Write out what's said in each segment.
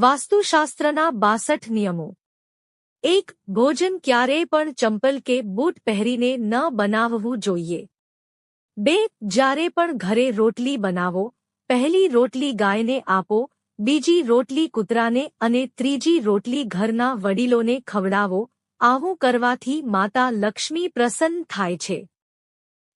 વાસ્તુશાસ્ત્રના બાસઠ નિયમો. એક, ભોજન ક્યારેય પણ ચંપલ કે બૂટ પહેરીને ન બનાવવું જોઈએ. બે, જ્યારે પણ ઘરે રોટલી બનાવો, પહેલી રોટલી ગાયને આપો, બીજી રોટલી કૂતરાને અને ત્રીજી રોટલી ઘરના વડીલોને ખવડાવો, આવું કરવાથી માતા લક્ષ્મી પ્રસન્ન થાય છે.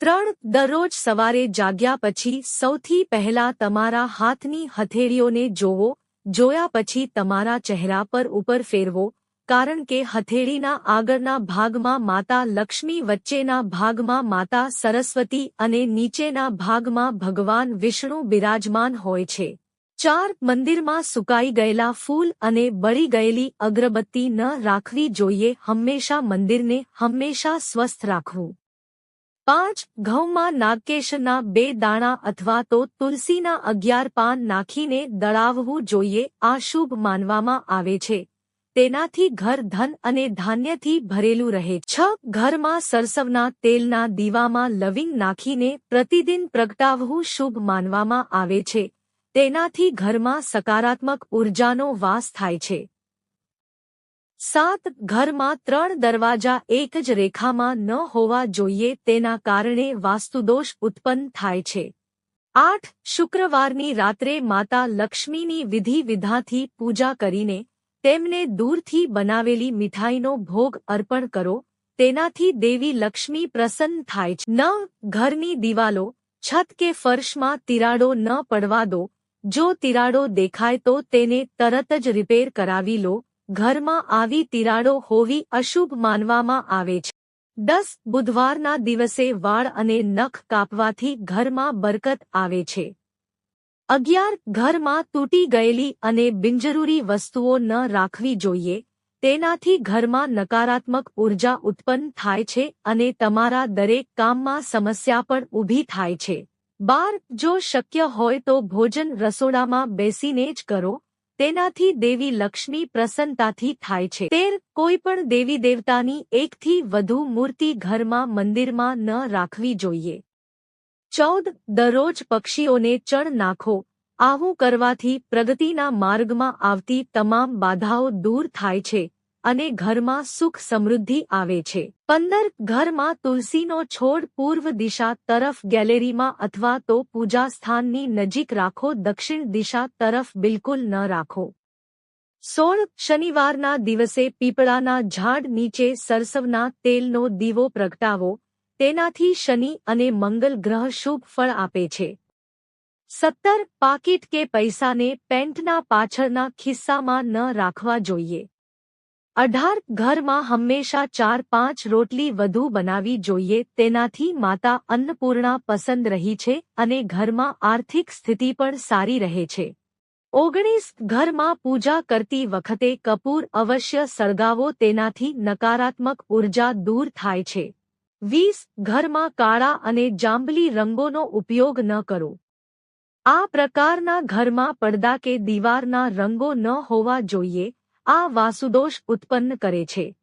ત્રણ, દરરોજ સવારે જાગ્યા પછી સૌથી પહેલા તમારા હાથની હથેળીઓને જોવો જોયા પછી તમારા ચહેરા પર ઉપર ફેરવો, કારણ કે હથેળીના આગળના ભાગમાં માતા લક્ષ્મી, વચ્ચેના ભાગમાં માતા સરસ્વતી અને નીચેના ભાગમાં ભગવાન વિષ્ણુ બિરાજમાન હોય છે. ચાર મંદિરમાં સુકાઈ ગયેલા ફૂલ અને બળી ગયેલી અગરબત્તી ન રાખવી જોઈએ, હંમેશા મંદિરને હંમેશા સ્વસ્થ રાખવું. પાંચ ઘઉંમાં નાગકેશના બે દાણા અથવા તો તુલસીના અગિયાર પાન નાખીને દળાવવું જોઈએ, આ શુભ માનવામાં આવે છે. તેનાથી ઘર ધન અને ધાન્યથી ભરેલું રહે. છ ઘરમાં સરસવના તેલના દીવામાં લવિંગ નાખીને પ્રતિદિન પ્રગટાવવું શુભ માનવામાં આવે છે. તેનાથી ઘરમાં સકારાત્મક ઉર્જાનો વાસ થાય છે. સાત ઘરમાં ત્રણ દરવાજા એક જ રેખામાં ન હોવા જોઈએ તેના કારણે વાસ્તુદોષ ઉત્પન્ન થાય છે. આઠ શુક્રવારની રાત્રે માતા લક્ષ્મીની વિધિ વિધાથી પૂજા કરીને તેમને દૂરથી બનાવેલી મીઠાઈનો ભોગ અર્પણ કરો, તેનાથી દેવી લક્ષ્મી પ્રસન્ન થાય છે. ન ઘરની દિવાલો, છત કે ફર્શમાં તિરાડો ન પડવા દો. જો તિરાડો દેખાય તો તેને તરત જ રિપેર કરાવી લો. ઘરમાં આવી તિરાડો હોવી અશુભ માનવામાં આવે છે. દસ, બુધવારના દિવસે વાળ અને નખ કાપવાથી ઘરમાં બરકત આવે છે. અગિયાર, ઘરમાં તૂટી ગયેલી અને બિનજરૂરી વસ્તુઓ ન રાખવી જોઈએ. તેનાથી ઘરમાં નકારાત્મક ઊર્જા ઉત્પન્ન થાય છે અને તમારા દરેક કામમાં સમસ્યા પણ ઊભી થાય છે. બાર, જો શક્ય હોય તો ભોજન રસોડામાં બેસીને જ કરો. તેનાથી દેવી લક્ષ્મી પ્રસન્નતાથી થાય છે. તેર કોઈ પણ દેવી દેવતાની એકથી વધુ મૂર્તિ ઘરમાં મંદિરમાં ન રાખવી જોઈએ. ચૌદ, દરરોજ પક્ષીઓને ચણ નાખો. આવું કરવાથી પ્રગતિના માર્ગમાં આવતી તમામ બાધાઓ દૂર થાય છે. અને ઘરમાં સુખ સમૃદ્ધિ આવે છે. પંદર, ઘરમાં તુલસીનો છોડ પૂર્વ દિશા તરફ ગેલેરીમાં અથવા તો પૂજા સ્થાનની નજીક રાખો, દક્ષિણ દિશા તરફ બિલકુલ ન રાખો. સોળ, શનિવારના દિવસે પીપળાના ઝાડ નીચે સરસવના તેલનો દીવો પ્રગટાવો. તેનાથી શનિ અને મંગલ ગ્રહ શુભ ફળ આપે છે. સત્તર, પાકીટ કે પૈસાને પેન્ટના પાછળના ખિસ્સામાં ન રાખવા જોઈએ. અઢાર ઘરમાં હંમેશા ચાર પાંચ રોટલી વધુ બનાવી જોઈએ, તેનાથી માતા અન્નપૂર્ણા પસંદ રહી છે અને ઘરમાં આર્થિક સ્થિતિ પણ સારી રહે છે. ઓગણીસ ઘરમાં પૂજા કરતી વખતે કપૂર અવશ્ય સળગાવો, તેનાથી નકારાત્મક ઊર્જા દૂર થાય છે. વીસ ઘરમાં કાળા અને જાંબલી રંગોનો ઉપયોગ ન કરો. આ પ્રકારના ઘરમાં પડદા કે દીવારના રંગો ન હોવા જોઈએ આ વાસુદોષ ઉત્પન્ન કરે છે.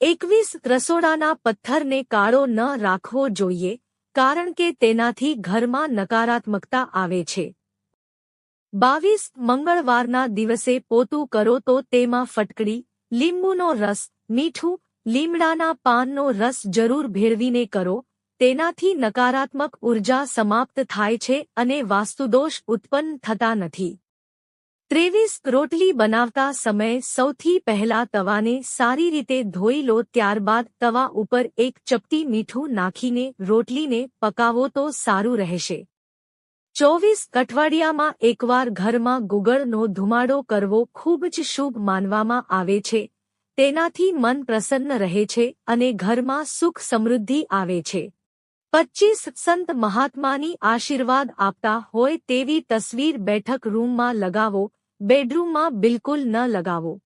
એકવીસ રસોડાના પથ્થરને કાળો ન રાખવો જોઈએ, કારણ કે તેનાથી ઘરમાં નકારાત્મકતા આવે છે. બાવીસ મંગળવારના દિવસે પોતું કરો તો તેમાં ફટકડી, લીંબુનો રસ, મીઠું, લીમડાના પાનનો રસ જરૂર ભેળવીને કરો, તેનાથી નકારાત્મક ઊર્જા સમાપ્ત થાય છે અને વાસ્તુદોષ ઉત્પન્ન થતા નથી. ત્રેવીસ રોટલી બનાવતા સમયે સૌથી પહેલા તવાને સારી રીતે ધોઈ લો, ત્યારબાદ તવા ઉપર એક ચપટી મીઠું નાખીને રોટલીને પકાવો તો સારું રહેશે. ચોવીસ અઠવાડિયામાં એકવાર ઘરમાં ગુગળનો ધુમાડો કરવો ખૂબ જ શુભ માનવામાં આવે છે. તેનાથી મન પ્રસન્ન રહે છે અને ઘરમાં સુખ સમૃદ્ધિ આવે છે. પચ્ચીસ સંત મહાત્માની આશીર્વાદ આપતા હોય તેવી તસવીર બેઠક રૂમમાં લગાવો બેડરૂમમાં બિલકુલ ન લગાવો.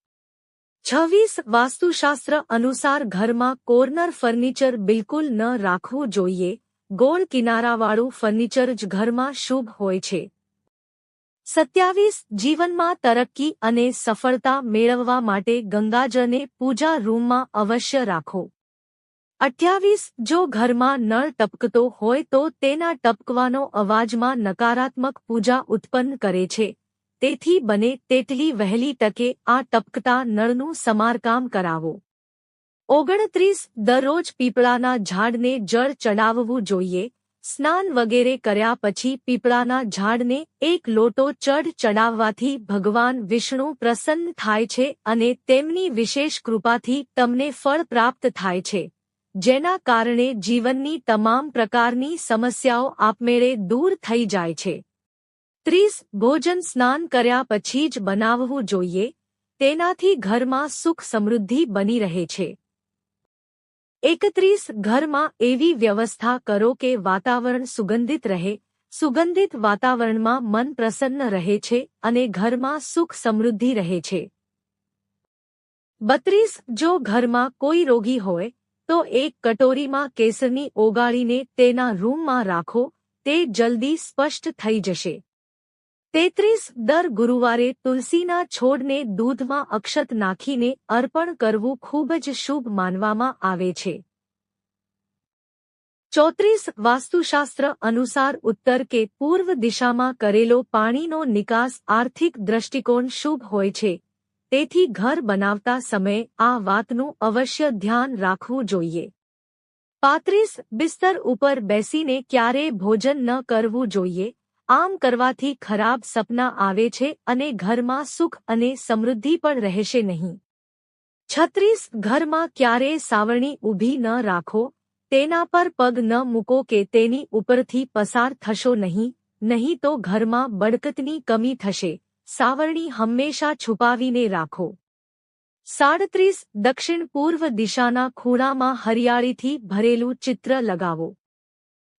છવ્વીસ વાસ્તુશાસ્ત્ર અનુસાર ઘરમાં કોર્નર ફર્નિચર બિલકુલ ન રાખવું જોઈએ. ગોળ કિનારાવાળું ફર્નિચર જ ઘરમાં શુભ હોય છે. સત્યાવીસ, જીવનમાં તરક્કી અને સફળતા મેળવવા માટે ગંગાજળને પૂજા રૂમમાં અવશ્ય રાખો. અઠ્યાવીસ, જો ઘરમાં નળ ટપકતો હોય તો તેના ટપકવાનો અવાજમાં નકારાત્મક પૂજા ઉત્પન્ન કરે છે. તેથી બને તેટલી વહેલી તકે આ ટપકતા નળનું સમારકામ કરાવો. ઓગણત્રીસ, દરરોજ પીપળાના ઝાડને જળ ચડાવવું જોઈએ. સ્નાન વગેરે કર્યા પછી પીપળાના ઝાડને એક લોટો ચઢ ચડાવવાથી ભગવાન વિષ્ણુ પ્રસન્ન થાય છે અને તેમની વિશેષ કૃપાથી તમને ફળ પ્રાપ્ત થાય છે. જેના કારણે જીવનની તમામ પ્રકારની સમસ્યાઓ આપમેળે દૂર થઈ જાય છે. ત્રીસ ભોજન સ્નાન કર્યા પછી જ બનાવવું જોઈએ, તેનાથી ઘરમાં સુખ સમૃદ્ધિ બની રહે છે. એકત્રીસ, ઘરમાં એવી વ્યવસ્થા કરો કે વાતાવરણ સુગંધિત રહે, સુગંધિત વાતાવરણમાં મન પ્રસન્ન રહે છે અને ઘરમાં સુખ સમૃદ્ધિ રહે છે. બત્રીસ, જો ઘરમાં કોઈ રોગી હોય, તો એક કટોરીમાં કેસરની ઓગાળીને તેના રૂમમાં રાખો, તે જલ્દી સ્પષ્ટ થઈ જશે. તેત્રીસ દર ગુરુવારે તુલસીના છોડને દૂધમાં અક્ષત નાખીને અર્પણ કરવું ખૂબ જ શુભ માનવામાં આવે છે. ચોત્રીસ વાસ્તુશાસ્ત્ર અનુસાર ઉત્તર કે પૂર્વ દિશામાં કરેલો પાણીનો નિકાસ આર્થિક દ્રષ્ટિકોણ શુભ હોય છે. તેથી ઘર બનાવતા સમયે આ વાતનું અવશ્ય ધ્યાન રાખવું જોઈએ. પાંત્રીસ બિસ્તર ઉપર બેસીને ક્યારેય ભોજન ન કરવું જોઈએ. આમ કરવાથી ખરાબ સપના આવે છે અને ઘરમાં સુખ અને સમૃદ્ધિ પણ રહેશે નહીં. છત્રીસ, ઘરમાં ક્યારે સાવરણી ઊભી ન રાખો, તેના પર પગ ન મૂકો કે તેની ઉપરથી પસાર થશો નહીં નહીં તો ઘરમાં બડકતની કમી થશે, સાવરણી હંમેશા છુપાવીને રાખો. સાડત્રીસ દક્ષિણ પૂર્વ દિશાના ખૂણામાં હરિયાળીથી ભરેલું ચિત્ર લગાવો.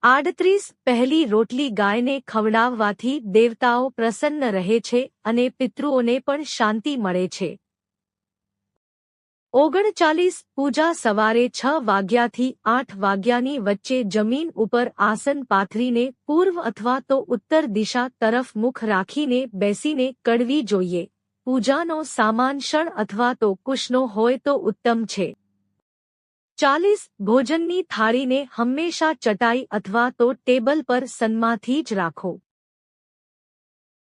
આડત્રીસ પહેલી રોટલી ગાયને ખવડાવવાથી દેવતાઓ પ્રસન્ન રહે છે અને પિતૃઓને પણ શાંતિ મળે છે. ઓગણચાલીસ પૂજા સવારે છ વાગ્યાથી આઠ વાગ્યાની વચ્ચે જમીન ઉપર આસન પાથરીને પૂર્વ અથવા તો ઉત્તર દિશા તરફ મુખ રાખીને બેસીને કડવી જોઈએ. પૂજાનો સામાન શણ અથવા તો કુશનો હોય તો ઉત્તમ છે. ચાલીસ ભોજનની થાળીને હંમેશા ચટાઈ અથવા તો ટેબલ પર સન્માથી જ રાખો.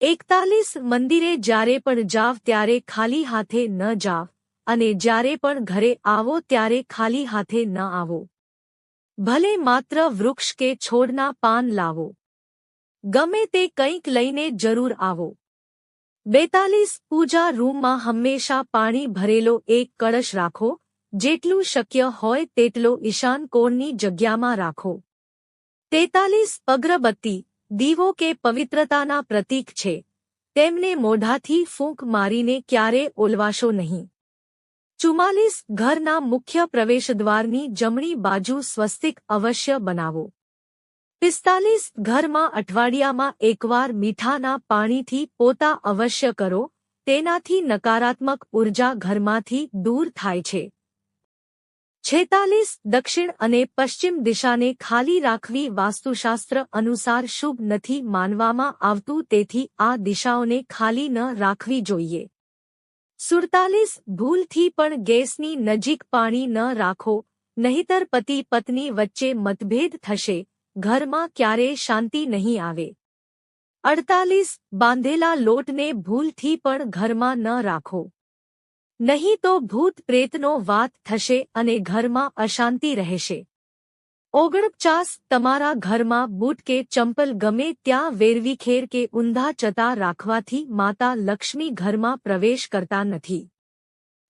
એકતાલીસ મંદિરે જ્યારે પણ જાવ ત્યારે ખાલી હાથે ન જાવ, અને જ્યારે પણ ઘરે આવો ત્યારે ખાલી હાથે ન આવો. ભલે માત્ર વૃક્ષ કે છોડના પાન લાવો. ગમે તે કંઈક લઈને જરૂર આવો. બેતાલીસ પૂજા રૂમમાં હંમેશા પાણી ભરેલો એક કળશ રાખો જેટલું શક્ય હોય તેટલો ઈશાન કોણની જગ્યામાં રાખો. તેતાલીસ અગ્રબત્તી, દીવો કે પવિત્રતાના પ્રતીક છે. તેમને મોઢાથી ફૂંક મારીને ક્યારે ઓલવાશો નહીં. ચુમ્માલીસ ઘરના મુખ્ય પ્રવેશદ્વારની જમણી બાજુ સ્વસ્તિક અવશ્ય બનાવો. પિસ્તાલીસ ઘરમાં અઠવાડિયામાં એકવાર મીઠાના પાણીથી પોતા અવશ્ય કરો. તેનાથી નકારાત્મક ઊર્જા ઘરમાંથી દૂર થાય છે. છેતાલીસ દક્ષિણ અને પશ્ચિમ દિશાને ખાલી રાખવી વાસ્તુશાસ્ત્ર અનુસાર શુભ નથી માનવામાં આવતું, તેથી આ દિશાઓને ખાલી ન રાખવી જોઈએ. સુડતાલીસ, ભૂલથી પણ ગેસની નજીક પાણી ન રાખો, નહીતર પતિ પત્ની વચ્ચે મતભેદ થશે, ઘરમાં ક્યારેય શાંતિ નહીં આવે. અડતાલીસ, બાંધેલા લોટને ભૂલથી પણ ઘરમાં ન રાખો. નહીં તો ભૂત પ્રેતનો વાત થશે અને ઘરમાં અશાંતિ રહેશે. ઓગણપચાસ, તમારા ઘરમાં બૂટ કે ચંપલ ગમે ત્યાં વેરવીખેર કે ઊંધા ચતા રાખવાથી માતા લક્ષ્મી ઘરમાં પ્રવેશ કરતા નથી.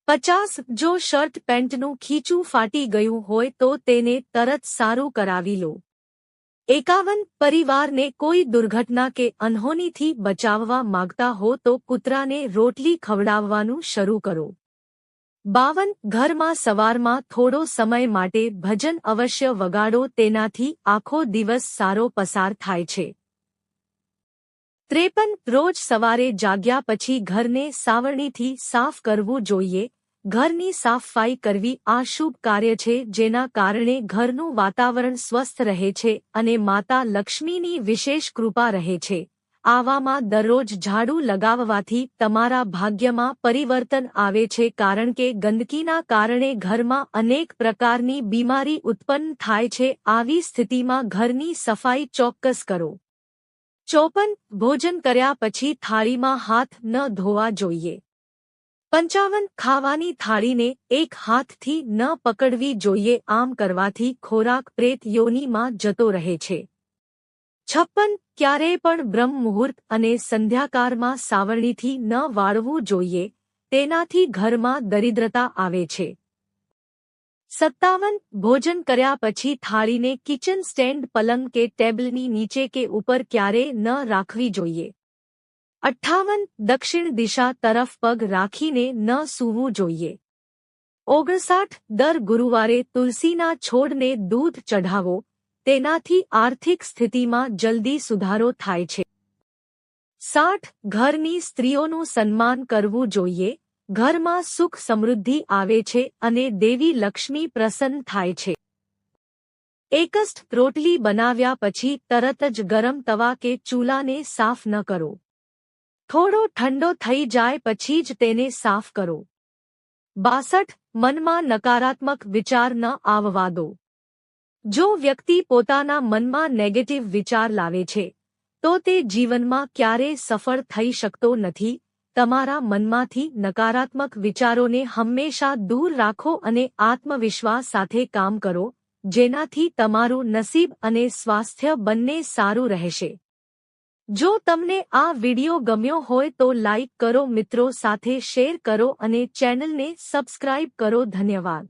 પચાસ, જો શર્ટ પેન્ટનું ખીચું ફાટી ગયું હોય તો તેને તરત સારું કરાવી લો. એકાવન પરિવારને કોઈ દુર્ઘટના કે અનહોનીથી બચાવવા માગતા હો તો કૂતરાને રોટલી ખવડાવવાનું શરૂ કરો. બાવન, ઘરમાં સવારમાં થોડો સમય માટે ભજન અવશ્ય વગાડો તેનાથી આખો દિવસ સારો પસાર થાય છે. ત્રેપન, રોજ સવારે જાગ્યા પછી ઘરને સાવરણીથી સાફ કરવું જોઈએ ઘરની સાફાઈ કરવી આ શુભ કાર્ય છે જેના કારણે ઘરનું વાતાવરણ સ્વસ્થ રહે છે અને માતા લક્ષ્મીની વિશેષ કૃપા રહે છે. આવામાં દરરોજ ઝાડુ લગાવવાથી તમારા ભાગ્યમાં પરિવર્તન આવે છે કારણ કે ગંદકીના કારણે ઘરમાં અનેક પ્રકારની બીમારી ઉત્પન્ન થાય છે આવી સ્થિતિમાં ઘરની સફાઈ ચોક્કસ કરો. ચોપન, ભોજન કર્યા પછી થાળીમાં હાથ ન ધોવા જોઈએ. પંચાવન ખાવાની થાળીને એક હાથથી ન પકડવી જોઈએ આમ કરવાથી ખોરાક પ્રેત યોનીમાં જતો રહે છે. છપ્પન ક્યારેય પણ બ્રહ્મ મુહૂર્ત અને સંધ્યાકારમાં સાવરણીથી ન વાળવું જોઈએ, તેનાથી ઘરમાં દરિદ્રતા આવે છે. સત્તાવન ભોજન કર્યા પછી થાળીને કિચન સ્ટેન્ડ પલંગ કે ટેબલની નીચે કે ઉપર ક્યારે ન રાખવી જોઈએ. અઠ્ઠાવન દક્ષિણ દિશા તરફ પગ રાખીને ન સૂવું જોઈએ. ઓગણસાઠ દર ગુરુવારે તુલસીના છોડને દૂધ ચઢાવો, તેનાથી આર્થિક સ્થિતિમાં જલ્દી સુધારો થાય છે. સાઠ ઘરની સ્ત્રીઓનું સન્માન કરવું જોઈએ, ઘરમાં સુખ સમૃદ્ધિ આવે છે અને દેવી લક્ષ્મી પ્રસન્ન થાય છે. એકસ્ટ રોટલી બનાવ્યા પછી તરત જ ગરમ તવા કે ચૂલાને સાફ ન કરો. થોડો ઠંડો થઈ જાય પછી જ તેને સાફ કરો. બાસઠ, મનમાં નકારાત્મક વિચાર ન આવવા દો. જો વ્યક્તિ પોતાના મનમાં નેગેટિવ વિચાર લાવે છે, તો તે જીવનમાં ક્યારેય સફળ થઈ શકતો નથી. તમારા મનમાંથી નકારાત્મક વિચારોને હંમેશા દૂર રાખો અને આત્મવિશ્વાસ સાથે કામ કરો, જેનાથી તમારું નસીબ અને સ્વાસ્થ્ય બંને સારું રહેશે. જો તમને આ વિડિયો ગમ્યો હોય તો લાઇક કરો મિત્રો સાથે શેર કરો અને ચેનલને સબસ્ક્રાઇબ કરો ધન્યવાદ